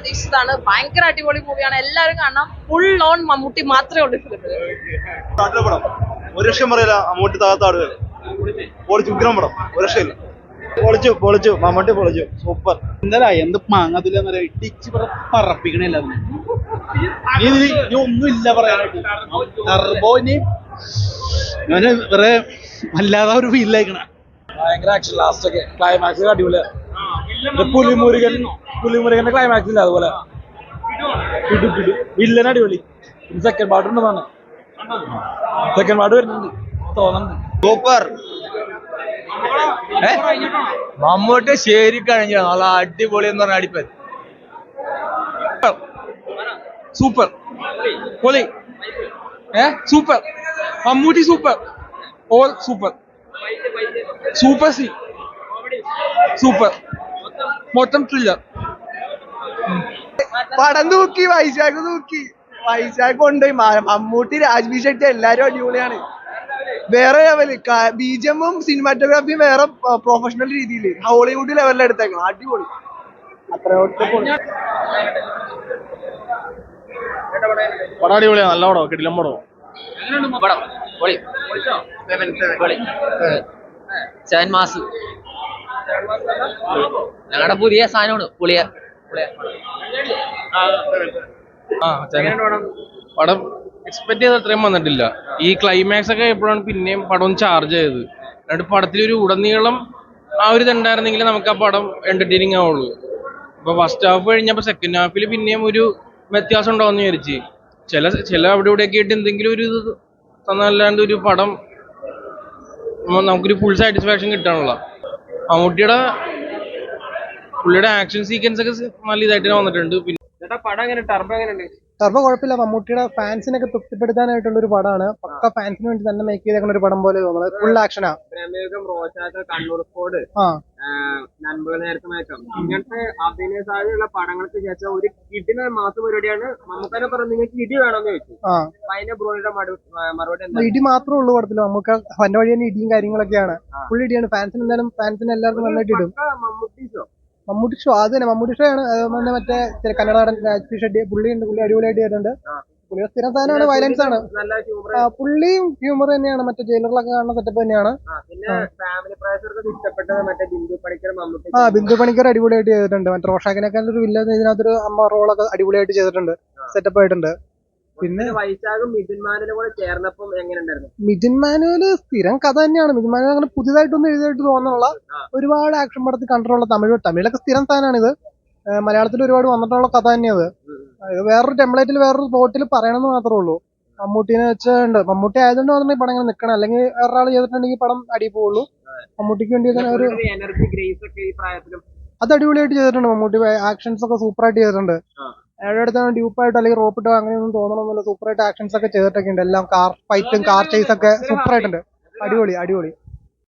പ്രതീക്ഷിച്ചതാണ്. ഭയങ്കര അടിപൊളി മൂവിയാണ് എല്ലാവരും കാണാം ഫുൾ ഓൺ മമ്മൂട്ടി മാത്രമേ ഉള്ളൂ ഫിലിമിൽ പടം. ഒരു ലക്ഷം പറയില്ല മമ്മൂട്ടി താത്താടുക പൊളിച്ചു ഉഗ്രം പടം. ഒരു രക്ഷയില്ല പൊളിച്ചു പൊളിച്ചു. മമ്മൂട്ടി പൊളിച്ചു. സൂപ്പർ. എന്താ എന്ത് മാങ്ങ അതില്ല ഇടിച്ച് പറപ്പിക്കണില്ല നീ ഇതിൽ ഇനി ഒന്നുമില്ല പറയാനായിട്ട്. ടർബോന് ഞാൻ വേറെ വല്ലാതെ ഒരു ഫീലായിക്കണ ഭയങ്കര ആക്ഷൻ ലാസ്റ്റ് ഒക്കെ ക്ലൈമാക്സ് അടിപൊളിയാണ്. പുലിമുരുകൻ പുലിമുരുകന്റെ ക്ലൈമാക്സ് ഇല്ല അതുപോലെ? പിടു വില്ലൻ അടിപൊളി. സെക്കൻഡ് പാർട്ട് ഉണ്ടെന്നാണ്. സെക്കൻഡ് പാർട്ട് വരുന്നുണ്ട്. തോന്നുന്നുണ്ട്. സൂപ്പർ. മമ്മൂട്ടി ശരി കഴിഞ്ഞ. നല്ല അടിപൊളി എന്ന് പറഞ്ഞ അടിപ്പൻ സൂപ്പർ. പൊളി. ഏ? Super. Mammootty super. All super. Super C. Super. മൊത്തം ത്രില്ലർ പടം തൂക്കി വൈശാഖ് തൂക്കി. വൈശാഖ് കൊണ്ടുപോയി. മമ്മൂട്ടി രാജ്ബി ഷെട്ടി എല്ലാരും അടിപൊളിയാണ്. വേറെ ലെവൽ ബി ജി എമ്മും സിനിമാറ്റോഗ്രാഫിയും വേറെ പ്രൊഫഷണൽ രീതിയിൽ ഹോളിവുഡ് ലെവലിൽ എടുത്തേക്കണം. അടിപൊളി. പടം നല്ല പടം. കിടിലം പടം. പടം. പൊളി. പൊളി. സെവൻ മാസ് ഞങ്ങളുടെ പുതിയ സാധനമാണ് പുളിയ. പടം എക്സ്പെക്ട് ചെയ്ത് അത്രയും വന്നിട്ടില്ല. ഈ ക്ലൈമാക്സ് ഒക്കെ എപ്പോഴാണ് പിന്നെയും പടം ചാർജ് ചെയ്തത്. എന്നിട്ട് പടത്തിലൊരു ഉടനീളം ആ ഒരു ഇതുണ്ടായിരുന്നെങ്കിൽ നമുക്ക് ആ പടം എന്റർടൈനിങ് ആവുള്ളൂ. ഇപ്പൊ ഫസ്റ്റ് ഹാഫ് കഴിഞ്ഞപ്പോ സെക്കൻഡ് ഹാഫിൽ പിന്നെയും ഒരു വ്യത്യാസം ഉണ്ടാവുമെന്ന് വിചാരിച്ച്. ചില ചില അവിടെ ഇവിടെയൊക്കെ ആയിട്ട് എന്തെങ്കിലും ഒരു ഇത് തന്നല്ലാണ്ട് ഒരു പടം നമുക്കൊരു ഫുൾ സാറ്റിസ്ഫാക്ഷൻ കിട്ടാനുള്ള. മമ്മൂട്ടിയുടെ പുള്ളിയുടെ ആക്ഷൻ സീക്വൻസ് ഒക്കെ നല്ല ഇതായിട്ട് തന്നെ വന്നിട്ടുണ്ട്. പിന്നെ ടർബോ കുഴപ്പമില്ല. മമ്മൂട്ടിയുടെ ഫാൻസിനൊക്കെ തൃപ്തിപ്പെടുത്താനായിട്ടുള്ള ഒരു പടമാണ് പക്ക ഫാൻസിന് വേണ്ടി തന്നെ മേക്ക് ചെയ്തേക്കുന്ന ഒരു പടം പോലെ തോന്നുന്നത് ഫുൾ ആക്ഷനാ കണ്ണൂർ സ്കോഡ് നേരത്തെ മയക്കം. ഇങ്ങനത്തെ അഭിനയ സാധ്യതയുള്ള പടങ്ങൾക്ക് ശേഷം ഒരു കിടിന മാസം പരിപാടിയാണ്. മമ്മൂക്കനെ പറഞ്ഞു നിങ്ങൾക്ക് ഇടി വേണമെന്ന് ചോദിച്ചു. ആ. അതിന്റെ ബ്രോയുടെ മറുപടി ഇടി മാത്രമേ ഉള്ളൂ പടത്തിൽ നമുക്ക് വന്റെ വഴി തന്നെ ഇടിയും കാര്യങ്ങളൊക്കെയാണ്. ഫുൾ ഇടിയാണ്. ഫാൻസിന് എന്തായാലും ഫാൻസിന് എല്ലാവർക്കും നന്നായിട്ട് ഇടും. പക്കാ മമ്മൂട്ടി ഷോ അത് തന്നെ. മമ്മൂട്ടി ഷോ ആണ്. അതുപോലെ മറ്റേ കന്നഡ നടൻ രാജ്പി ഷെട്ടി പുള്ളി ഉണ്ട്. പുള്ളി അടിപൊളിയായിട്ട് വരുന്നുണ്ട്. പുള്ളിയുടെ സ്ഥിരം സാധനമാണ്. വയലൻസ് ആണ്. പുള്ളിയും ഹ്യൂമർ തന്നെയാണ്. മറ്റേ ജയിലറിലൊക്കെ കാണുന്ന സെറ്റപ്പ് തന്നെയാണ്. ആ ബിന്ദു പണിക്കർ അടിപൊളിയായിട്ട് ചെയ്തിട്ടുണ്ട്. മറ്റേ റോഷാക്കിനേക്കാൾ ഒരു വില്ല ഇതിനകത്തൊരു അമ്മ റോളൊക്കെ അടിപൊളിയായിട്ട് ചെയ്തിട്ടുണ്ട്. സെറ്റപ്പ് ആയിട്ടുണ്ട്. പിന്നെ വൈശാഖും മിഥുൻ കൂടെ ചേർന്നപ്പം എങ്ങനെ ഉണ്ടായിരുന്നു? മിഥുൻ മാനുവൽ സ്ഥിരം കഥ തന്നെയാണ്. മിഥുൻ മാനുവൽ അങ്ങനെ പുതിയതായിട്ടൊന്നും എഴുതിയായിട്ട് തോന്നുന്നുള്ള ഒരുപാട് ആക്ഷൻ പടത്തിൽ കണ്ടിട്ടുള്ള തമിഴ് തമിഴിലൊക്കെ സ്ഥിരം സാധനമാണ് ഇത് മലയാളത്തിൽ ഒരുപാട് വന്നിട്ടുള്ള കഥ തന്നെയത് ഇത് വേറൊരു ടെംപ്ലേറ്റിൽ വേറൊരു പ്ലോട്ടിൽ പറയണമെന്ന് മാത്രമേ ഉള്ളൂ. മമ്മൂട്ടിനെ വെച്ചുണ്ട് മമ്മൂട്ടി ആയതുകൊണ്ട് മാത്രമേ പടം ഇങ്ങനെ നിൽക്കണം അല്ലെങ്കിൽ വേറൊരാൾ ചെയ്തിട്ടുണ്ടെങ്കിൽ പടം അടി പോവുള്ളൂ. മമ്മൂട്ടിക്ക് വേണ്ടി ഒരു എനർജി ഗ്രേസ് ഒക്കെ ഈ പ്രായത്തിലും അത് അടിപൊളിയായിട്ട് ചെയ്തിട്ടുണ്ട് മമ്മൂട്ടി. ആക്ഷൻസ് ഒക്കെ സൂപ്പറായിട്ട് ചെയ്തിട്ടുണ്ട്. അയാളുടെ അടുത്താണ് ഡ്യൂപ്പായിട്ടോ അല്ലെങ്കിൽ റോപ്പിട്ടോ അങ്ങനെയൊന്നും തോന്നണമെന്നില്ല സൂപ്പറായിട്ട് ആക്ഷൻസ് ഒക്കെ ചെയ്തിട്ടൊക്കെ ഉണ്ട് എല്ലാം കാർ ഫൈറ്റും കാർ ചേസ് ഒക്കെ സൂപ്പറായിട്ടുണ്ട് അടിപൊളി അടിപൊളി.